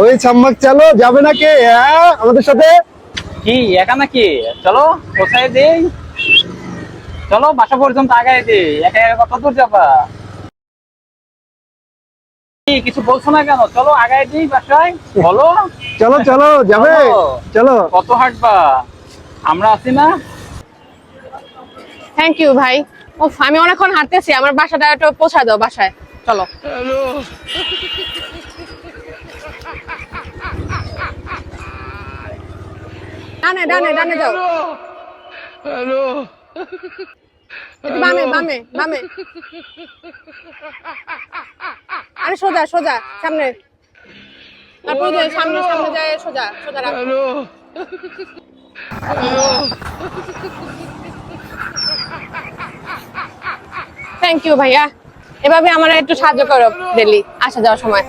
ওই ছাম্মাক চলো যাবে না কে হ্যাঁ আমাদের সাথে? কি একা নাকি? চলো কোথায় দেই? চলো বাসা পর্যন্ত আগায় দে একা একা কত দূর যাবা? কি, কিছু বলছো না কেন? চলো আগায় দিই বাসায়। বলো। চলো চলো যাবে? চলো। কত হাঁটবা? আমরা আছি না? থ্যাংক ইউ ভাই। ও আমি অনেকক্ষণ হাঁটতেছি আমার বাসাটা একটু পৌঁছায় দাও বাসায়। চলো। ডানে ডানে ডানে যাও। একটু বামে বামে বামে। আরে সোজা সোজা সামনে। তারপর যে সামনে সামনে যায় সোজা সোজা রাখো। থ্যাংক ইউ ভাইয়া। এভাবে আমার একটু সাহায্য করো ডেলি। আসা যাওয়ার সময়।